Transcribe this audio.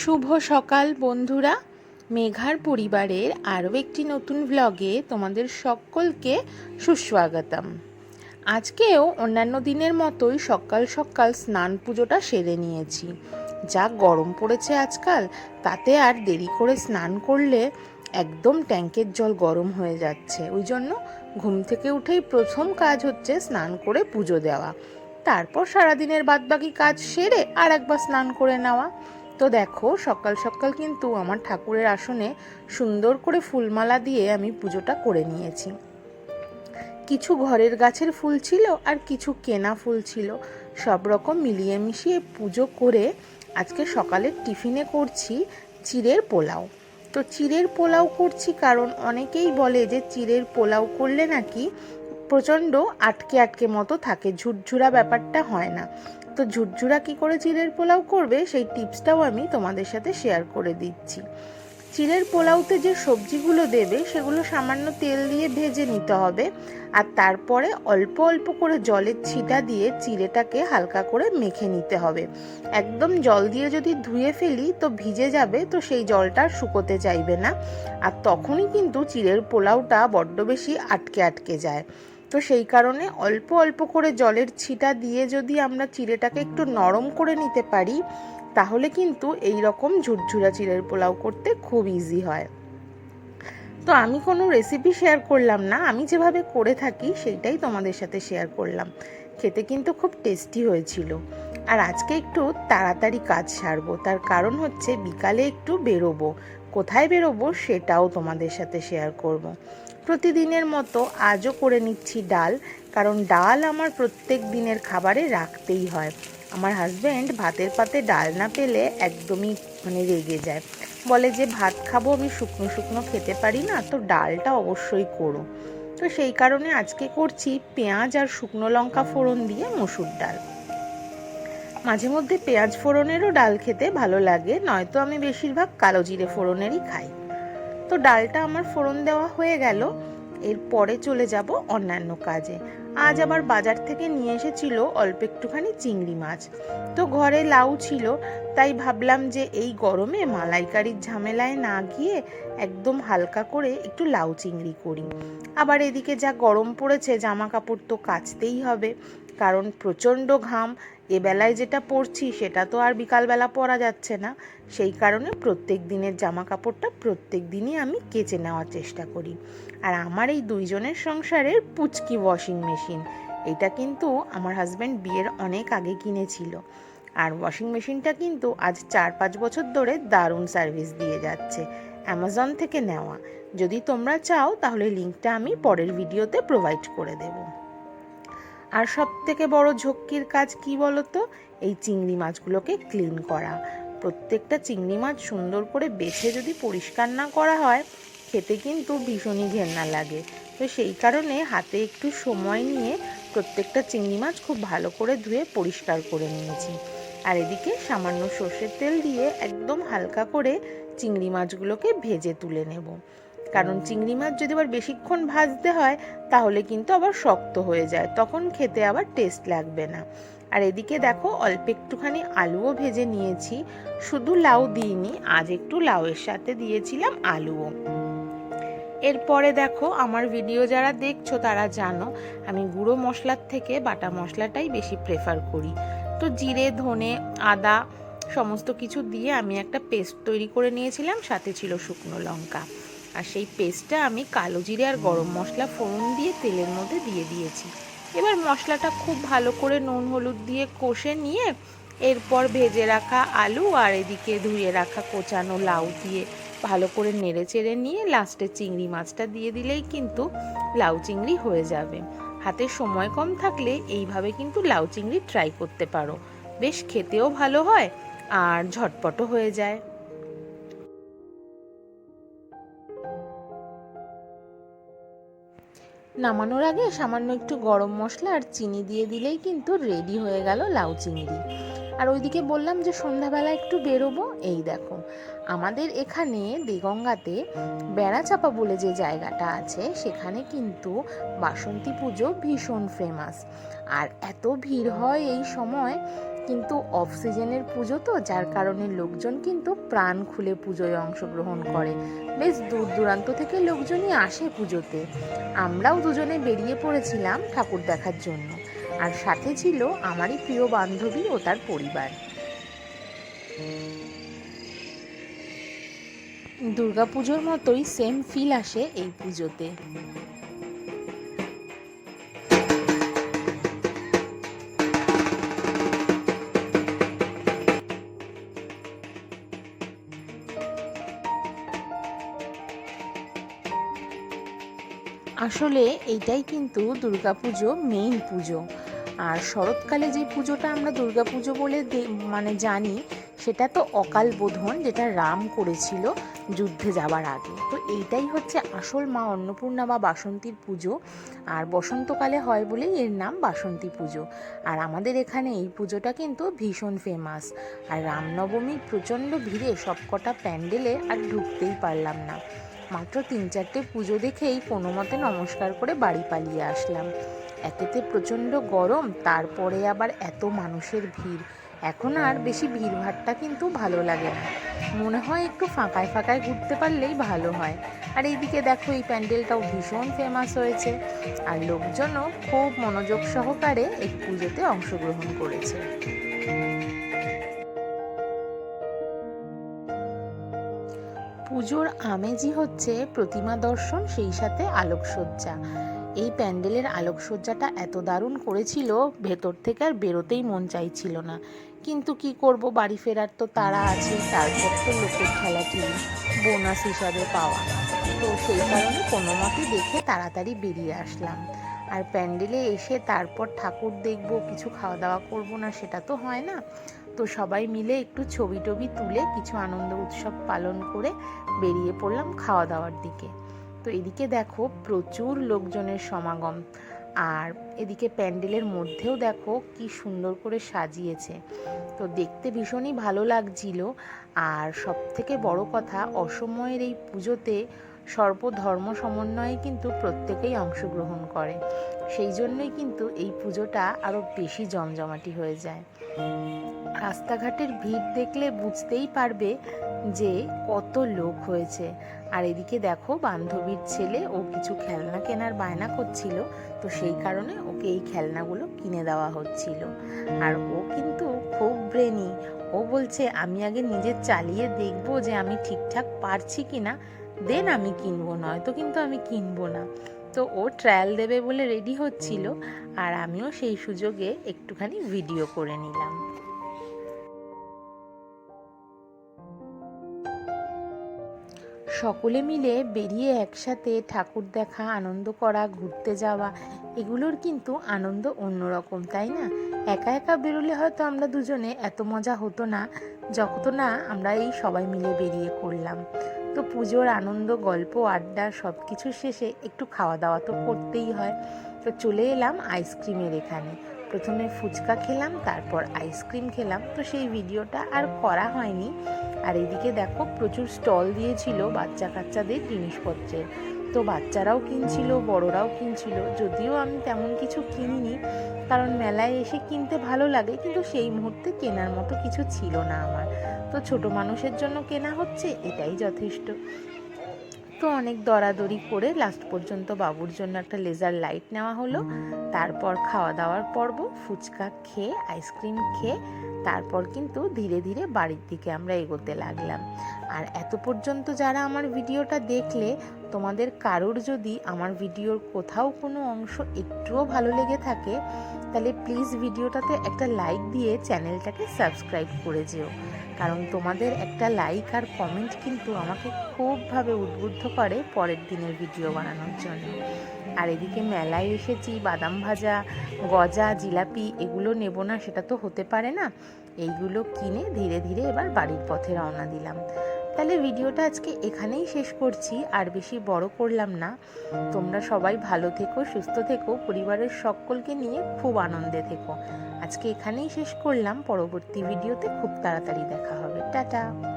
শুভ সকাল বন্ধুরা। মেঘার পরিবারের আরও একটি নতুন ভ্লগে তোমাদের সকলকে সুস্বাগতম। আজকেও অন্যান্য দিনের মতোই সকাল সকাল স্নান পুজোটা সেরে নিয়েছি। যা গরম পড়েছে আজকাল, তাতে আর দেরি করে স্নান করলে একদম ট্যাঙ্কের জল গরম হয়ে যাচ্ছে। ওই জন্য ঘুম থেকে উঠেই প্রথম কাজ হচ্ছে স্নান করে পুজো দেওয়া। তারপর সারাদিনের বাদবাকি কাজ সেরে আর একবার স্নান করে নেওয়া। তো দেখো, সকাল সকাল কিন্তু আমার ঠাকুরের আসনে সুন্দর করে ফুলমালা দিয়ে আমি পুজোটা করে নিয়েছি। কিছু ঘরের গাছের ফুল ছিল আর কিছু কেনা ফুল ছিল। সব রকম মিলিয়ে মিশিয়ে পুজো করে আজকে সকালের টিফিনে করছি চিড়ের পোলাও। তো চিড়ের পোলাও করছি কারণ অনেকেই বলে যে চিড়ের পোলাও করলে নাকি প্রচণ্ড আটকে আটকে মতো থাকে, ঝুরঝুরা ব্যাপারটা হয় না। তো ঝুরঝুরা কী করে চিড়ের পোলাও করবে, সেই টিপসটাও আমি তোমাদের সাথে শেয়ার করে দিচ্ছি। চিড়ের পোলাওতে যে সবজিগুলো দেবে, সেগুলো সামান্য তেল দিয়ে ভেজে নিতে হবে আর তারপরে অল্প অল্প করে জলের ছিটা দিয়ে চিড়েটাকে হালকা করে মেখে নিতে হবে। একদম জল দিয়ে যদি ধুয়ে ফেলি, তো ভিজে যাবে, তো সেই জলটা শুকোতে চাইবে না। আর তখনই কিন্তু চিড়ের পোলাওটা বড্ড বেশি আটকে আটকে যায়। তো সেই কারণে অল্প অল্প করে জলের ছিটা দিয়ে যদি আমরা চিড়েটাকে একটু নরম করে নিতে পারি, তাহলে কিন্তু এই রকম ঝুরঝুরা চিড়ের পোলাও করতে খুব ইজি হয়। তো আমি কোনো রেসিপি শেয়ার করলাম না, আমি যেভাবে করে থাকি সেইটাই তোমাদের সাথে শেয়ার করলাম। খেতে কিন্তু খুব টেস্টি হয়েছিল। আর আজকে একটু তাড়াতাড়ি কাজ সারবো, তার কারণ হচ্ছে বিকালে একটু বেরোবো। কোথায় বেরোবো সেটাও তোমাদের সাথে শেয়ার করব। প্রতিদিনের মতো আজও করে নিচ্ছি ডাল, কারণ ডাল আমার প্রত্যেক দিনের খাবারে রাখতেই হয়। আমার হাজব্যান্ড ভাতের পাতে ডাল না পেলে একদমই মানে রেগে যায়। বলে যে, ভাত খাব আমি শুকনো শুকনো খেতে পারি না, তো ডালটা অবশ্যই করো। তো সেই কারণে আজকে করছি পেঁয়াজ আর শুকনো লঙ্কা ফোড়ন দিয়ে মসুর ডাল। মাঝে মধ্যে পেঁয়াজ ফোড়নেরও ডাল খেতে ভালো লাগে, নয়তো আমি বেশিরভাগ কালো জিরে ফোড়নেরই খাই। তো ডালটা আমার ফোড়ন দেওয়া হয়ে গেল, এরপরে চলে যাব অন্যান্য কাজে। আজ আবার বাজার থেকে নিয়ে এসেছিল অল্প একটুখানি চিংড়ি মাছ। তো ঘরে লাউ ছিল, তাই ভাবলাম যে এই গরমে মালাইকারির ঝামেলায় না গিয়ে একদম হালকা করে একটু লাউ চিংড়ি করি। আবার এদিকে যা গরম পড়েছে জামা কাপড় তো কাচতেই হবে। কারণ প্রচণ্ড ঘাম এবেলায় যেটা পরছি সেটা তো আর বিকালবেলা পরা যাচ্ছে না। সেই কারণে প্রত্যেক দিনের জামা কাপড়টা প্রত্যেক দিনই আমি কেচে নেওয়ার চেষ্টা করি। আর আমার এই দুইজনের সংসারের পুচকি ওয়াশিং মেশিন এটা কিন্তু আমার হাজব্যান্ড বিয়ের অনেক আগে কিনেছিল। আর ওয়াশিং মেশিনটা কিন্তু আজ চার পাঁচ বছর ধরে দারুণ সার্ভিস দিয়ে যাচ্ছে অ্যামাজন থেকে নেওয়া। যদি তোমরা চাও তাহলে লিঙ্কটা আমি পরের ভিডিওতে প্রোভাইড করে দেবো। আর সব থেকে বড় ঝক্কির কাজ কি বলতো? এই চিংড়ি মাছগুলোকে ক্লিন করা। প্রত্যেকটা চিংড়ি মাছ সুন্দর করে বেছে যদি পরিষ্কার না করা হয়, খেতে কিন্তু ভীষণই ঘেন্না লাগে। তো সেই কারণে হাতে একটু সময় নিয়ে প্রত্যেকটা চিংড়ি মাছ খুব ভালো করে ধুয়ে পরিষ্কার করে নিয়েছি। আর এদিকে সামান্য সর্ষের তেল দিয়ে একদম হালকা করে চিংড়ি মাছগুলোকে ভেজে তুলে নেব। কারণ চিংড়ি মাছ যদি আবার বেশিক্ষণ ভাজতে হয়, তাহলে কিন্তু আবার শক্ত হয়ে যায়। তখন খেতে আবার টেস্ট লাগবে না। আর এদিকে দেখো, অল্প একটুখানি আলুও ভেজে নিয়েছি। শুধু লাউ দিইনি, আজ একটু লাউয়ের সাথে দিয়েছিলাম আলুও। এরপরে দেখো, আমার ভিডিও যারা দেখছ তারা জানো, আমি গুঁড়ো মশলার থেকে বাটা মশলাটাই বেশি প্রেফার করি। তো জিরে, ধনে, আদা, সমস্ত কিছু দিয়ে আমি একটা পেস্ট তৈরি করে নিয়েছিলাম, সাথে ছিল শুকনো লঙ্কা। আর সেই পেস্টটা আমি কালো জিরে আর গরম মশলা ফোড়ন দিয়ে তেলের মধ্যে দিয়ে দিয়েছি। এবার মশলাটা খুব ভালো করে নুন, হলুদ দিয়ে কষে নিয়ে এরপর ভেজে রাখা আলু আর এদিকে ধুয়ে রাখা কোচানো লাউ দিয়ে ভালো করে নেড়ে চেড়ে নিয়ে লাস্টে চিংড়ি মাছটা দিয়ে দিলেই কিন্তু লাউ চিংড়ি হয়ে যাবে। হাতে সময় কম থাকলে এইভাবে কিন্তু লাউ চিংড়ি ট্রাই করতে পারো। বেশ খেতেও ভালো হয় আর ঝটপটও হয়ে যায়। নামানোর আগে সামান্য একটু গরম মশলা আর চিনি দিয়ে দিলেই কিন্তু রেডি হয়ে গেল লাউ চিংড়ি। আর ওইদিকে বললাম যে সন্ধ্যাবেলা একটু বেরোবো, এই দেখো। আমাদের এখানে দেগঙ্গাতে বেড়াচাপা বলে যে জায়গাটা আছে, সেখানে কিন্তু বাসন্তী পুজো ভীষণ ফেমাস আর এত ভিড় হয় এই সময় কিন্তু অফ সিজনের পুজো তো, যার কারণে লোকজন কিন্তু প্রাণ খুলে পুজোয় অংশগ্রহণ করে। বেশ দূর দূরান্ত থেকে লোকজনই আসে পুজোতে। আমরাও দুজনে বেরিয়ে পড়েছিলাম ঠাকুর দেখার জন্য। আর সাথে ছিল আমারই প্রিয় বান্ধবী ও তার পরিবার। দুর্গাপুজোর মতোই সেম ফিল আসে এই পুজোতে। আসলে এইটাই কিন্তু দুর্গাপুজো মেইন পুজো। আর শরৎকালে যে পুজোটা আমরা দুর্গাপুজো বলে মানে জানি, সেটা তো অকাল বোধন, যেটা রাম করেছিল যুদ্ধে যাবার আগে। তো এইটাই হচ্ছে আসল মা অন্নপূর্ণা বা বাসন্তীর পুজো। আর বসন্তকালে হয় বলেই এর নাম বাসন্তী পুজো। আর আমাদের এখানে এই পুজোটা কিন্তু ভীষণ ফেমাস আর রামনবমীর প্রচণ্ড ভিড়ে সবকটা প্যান্ডেলে আর ঢুকতেই পারলাম না। মাত্র তিন চারটে পুজো দেখেই কোনো মতে নমস্কার করে বাড়ি পালিয়ে আসলাম। একেতে প্রচণ্ড গরম, তারপরে আবার এত মানুষের ভিড়। এখন আর বেশি ভিড়ভাড়টা কিন্তু ভালো লাগে না। মনে হয় একটু ফাঁকায় ফাঁকায় ঘুরতে পারলেই ভালো হয়। আর এইদিকে দেখো, এই প্যান্ডেলটাও ভীষণ ফেমাস হয়েছে। আর লোকজনও খুব মনোযোগ সহকারে এই পুজোতে অংশগ্রহণ করেছে। পুজোর আমেজই হচ্ছে প্রতিমা দর্শন, সেই সাথে আলোকসজ্জা। এই প্যান্ডেলের আলোকসজ্জাটা এত দারুণ করেছিল, ভেতর থেকে আর বেরোতেই মন চাইছিল না। কিন্তু কি করব, বাড়ি ফেরার তো তারা আছে, তারপর তো লোকের খেলাটি বোনাস হিসাবে পাওয়া। তো সেই কারণে কোনো মতে দেখে তাড়াতাড়ি বেরিয়ে আসলাম। আর প্যান্ডেলে এসে তারপর ঠাকুর দেখব, কিছু খাওয়া দাওয়া করব না, সেটা তো হয় না। তো সবাই মিলে একটু ছবি টবি তুলে কিছু আনন্দ উৎসব পালন করে বেরিয়ে পড়লাম খাওয়া দাওয়ার দিকে। তো এদিকে দেখো প্রচুর লোকজনের সমাগম। আর এদিকে প্যান্ডেলের মধ্যেও দেখো কি সুন্দর করে সাজিয়েছে। তো দেখতে ভীষণই ভালো লাগছিল। আর সব থেকে বড় কথা, অসময়ের এই পুজোতে সর্বধর্ম সমন্বয়ে কিন্তু প্রত্যেকেই অংশগ্রহণ করে। সেই জন্যই কিন্তু এই পুজোটা আরও বেশি জমজমাটি হয়ে যায়। রাস্তাঘাটের ভিড় দেখলে বুঝতেই পারবে যে কত লোক হয়েছে। আর এদিকে দেখো, বান্ধবীর ছেলে, ও কিছু খেলনা কেনার বায়না করছিল, তো সেই কারণে ওকে এই খেলনাগুলো কিনে দেওয়া হচ্ছিল। আর ও কিন্তু খুব ব্রেনি। ও বলছে, আমি আগে নিজে চালিয়ে দেখব যে আমি ঠিকঠাক পারছি কিনা। দেন আমি কিনবো, নয়তো কিন্তু আমি কিনবো না। তো ও ট্রায়াল দেবে বলে রেডি হচ্ছিল, আর আমিও সেই সুযোগে একটুখানি ভিডিও করে নিলাম। সকলে মিলে বেরিয়ে একসাথে ঠাকুর দেখা, আনন্দ করা, ঘুরতে যাওয়া, এগুলোর কিন্তু আনন্দ অন্যরকম, তাই না? একা একা বেরোলে হয়তো আমরা দুজনে এত মজা হতো না, যত না আমরা এই সবাই মিলে বেরিয়ে করলাম তো পুজোর আনন্দ, গল্প, আড্ডা সব কিছু শেষে একটু খাওয়া দাওয়া তো করতেই হয়। তো চলে এলাম আইসক্রিমের এখানে। প্রথমে ফুচকা খেলাম, তারপর আইসক্রিম খেলাম। তো সেই ভিডিওটা আর করা হয়নি। আর এদিকে দেখো, প্রচুর স্টল দিয়েছিল বাচ্চা কাচ্চাদের জিনিসপত্রের। তো বাচ্চারাও কিনছিল, বড়রাও কিনছিল। যদিও আমি তেমন কিছু কিনিনি, কারণ মেলায় এসে কিনতে ভালো লাগে, কিন্তু সেই মুহূর্তে কেনার মতো কিছু ছিল না আমার। তো ছোট মানুষের জন্য কেনা হচ্ছে, এটাই যথেষ্ট। তো অনেক দরাদরি করে লাস্ট পর্যন্ত বাবুর জন্য একটা লেজার লাইট নেওয়া হলো। তারপর খাওয়া দাওয়ার পর্ব, ফুচকা খেয়ে আইসক্রিম খেয়ে, তারপর কিন্তু ধীরে ধীরে বাড়ির দিকে আমরা এগোতে লাগলাম। আর এত পর্যন্ত যারা আমার ভিডিওটা দেখলে তোমাদের কারোর যদি আমার ভিডিওর কোথাও কোনো অংশ একটুও ভালো লেগে থাকে, তাহলে প্লিজ ভিডিওটাতে একটা লাইক দিয়ে চ্যানেলটাকে সাবস্ক্রাইব করে যেও। কারণ তোমাদের একটা লাইক আর কমেন্ট কিন্তু আমাকে খুবভাবে উদ্বুদ্ধ করে পরের দিনের ভিডিও বানানোর জন্য। আর এদিকে মেলায় এসেছি, বাদাম ভাজা, গজা, জিলাপি এগুলো নেব না, সেটা তো হতে পারে না। এইগুলো কিনে ধীরে ধীরে এবার বাড়ির পথে রওনা দিলাম। তাহলে ভিডিওটা আজকে এখানেই শেষ করছি, আর বেশি বড় করলাম না। তোমরা সবাই ভালো থেকো, সুস্থ থেকো, পরিবারের সকলকে নিয়ে খুব আনন্দে থেকো। আজকে এখানেই শেষ করলাম, পরবর্তী ভিডিওতে খুব তাড়াতাড়ি দেখা হবে। টাটা!